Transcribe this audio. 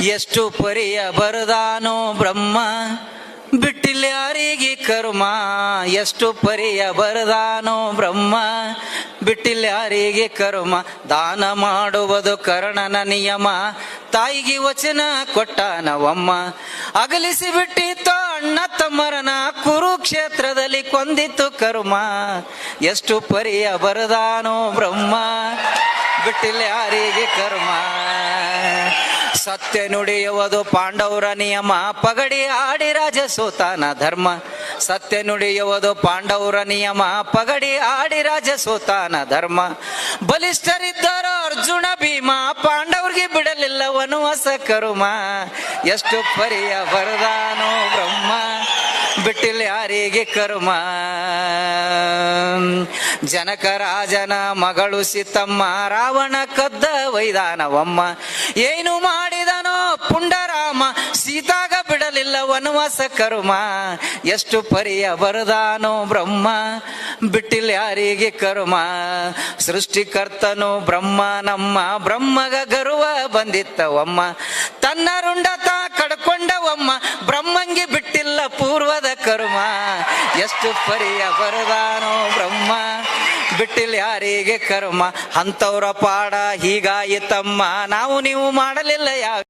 ಎಷ್ಟು ಪರಿಯ ಬರದಾನೋ ಬ್ರಹ್ಮ, ಬಿಟ್ಟಿಲ್ಲ ಯಾರಿಗೆ ಕರ್ಮ? ಎಷ್ಟು ಪರಿಯ ಬರದಾನೋ ಬ್ರಹ್ಮ, ಬಿಟ್ಟಿಲ್ಲ ಯಾರಿಗೆ ಕರ್ಮ? ದಾನ ಮಾಡುವುದು ಕರ್ಣನ ನಿಯಮ, ತಾಯಿಗೆ ವಚನ ಕೊಟ್ಟ ನವಮ್ಮ ಅಗಲಿಸಿ ಬಿಟ್ಟಿತ್ತು ಅಣ್ಣ ತಮ್ಮರನ, ಕುರುಕ್ಷೇತ್ರದಲ್ಲಿ ಕೊಂದಿತ್ತು ಕರ್ಮ. ಎಷ್ಟು ಪರಿಯ ಬರದಾನೋ ಬ್ರಹ್ಮ, ಬಿಟ್ಟಿಲ್ಲ ಯಾರಿಗೆ ಕರ್ಮ? ಸತ್ಯ ನುಡಿಯುವುದು ಪಾಂಡವರ ನಿಯಮ. ಪಗಡಿ ಆಡಿ ರಾಜ ಸೋತಾನ ಧರ್ಮ. ಸತ್ಯ ನುಡಿಯುವುದು ಪಾಂಡವರ ನಿಯಮ. ಪಗಡಿ ಆಡಿ ರಾಜ ಸೋತಾನ ಧರ್ಮ. ಬಲಿಷ್ಠರಿದ್ದರು ಅರ್ಜುನ ಭೀಮ. ಪಾಂಡವ್ರಿಗೆ ಬಿಡಲಿಲ್ಲ ವನವಾಸ ಕರುಮ ಎಷ್ಟು ಪರಿಯ ಬರದಾನೋ ಬ್ರಹ್ಮ. ಬಿಟ್ಟಿಲ್ಲ ಯಾರಿಗೆ ಕರ್ಮ. ಜನಕ ರಾಜನ ಮಗಳು ಸಿತಮ್ಮ ರಾವಣ ಕದ್ದ ವೈದಾನವಮ್ಮ. ಏನು ಮಾಡಿದನೋ ಪುಂಡರಾಮ, ಸೀತಾಗ ಬಿಡಲಿಲ್ಲ ವನವಾಸ ಕರ್ಮ ಎಷ್ಟು ಪರಿಯ ಬರದಾನೋ ಬ್ರಹ್ಮ ಬಿಟ್ಟಿಲ್ಲ ಯಾರಿಗೆ ಕರ್ಮ. ಸೃಷ್ಟಿಕರ್ತನು ಬ್ರಹ್ಮ, ನಮ್ಮ ಬ್ರಹ್ಮಗ ಗರುವ ಬಂದಿತ್ತವಮ್ಮ. ತನ್ನ ರುಂಡತ ಕಡ್ಕೊಂಡವಮ್ಮ, ಬ್ರಹ್ಮಂಗೆ ಬಿಟ್ಟಿಲ್ಲ ಪೂರ್ವದ ಕರ್ಮ. ಎಷ್ಟು ಪರಿಯ ಬರದಾನೋ ಬಿಟ್ಟಿಲ್ಲ ಯಾರಿಗೆ ಕರ್ಮ? ಅಂತವ್ರ ಪಾಡ ಹೀಗಾಯಿತಮ್ಮ. ನಾವು ನೀವು ಮಾಡಲಿಲ್ಲ ಯಾವ